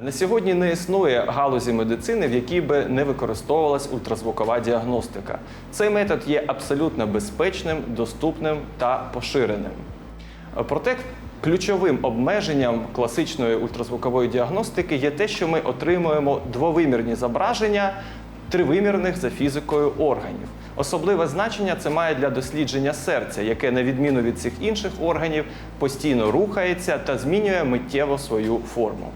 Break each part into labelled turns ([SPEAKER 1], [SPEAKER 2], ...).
[SPEAKER 1] На сьогодні не існує галузі медицини, в якій би не використовувалась ультразвукова діагностика. Цей метод є абсолютно безпечним, доступним та поширеним. Проте ключовим обмеженням класичної ультразвукової діагностики є те, що ми отримуємо двовимірні зображення тривимірних за фізикою органів. Особливе значення це має для дослідження серця, яке, на відміну від цих інших органів, постійно рухається та змінює миттєво свою форму.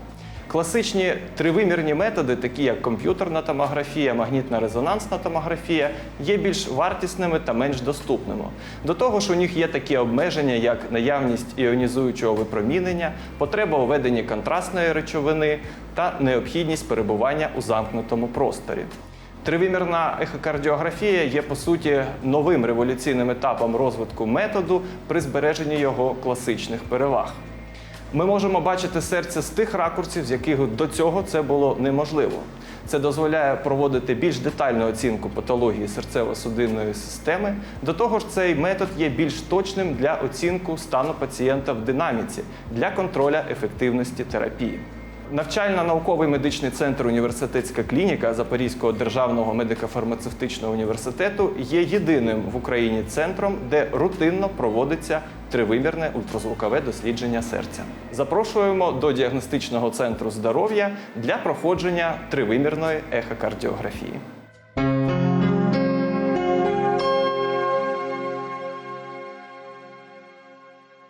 [SPEAKER 1] Класичні тривимірні методи, такі як комп'ютерна томографія, магнітна резонансна томографія, є більш вартісними та менш доступними. До того ж, у них є такі обмеження, як наявність іонізуючого випромінення, потреба у веденні контрастної речовини та необхідність перебування у замкнутому просторі. Тривимірна ехокардіографія є по суті новим революційним етапом розвитку методу при збереженні його класичних переваг. Ми можемо бачити серце з тих ракурсів, з яких до цього це було неможливо. Це дозволяє проводити більш детальну оцінку патології серцево-судинної системи. До того ж, цей метод є більш точним для оцінку стану пацієнта в динаміці для контроля ефективності терапії. Навчально-науковий медичний центр Університетська клініка Запорізького державного медико-фармацевтичного університету є єдиним в Україні центром, де рутинно проводиться тривимірне ультразвукове дослідження серця. Запрошуємо до діагностичного центру здоров'я для проходження тривимірної ехокардіографії.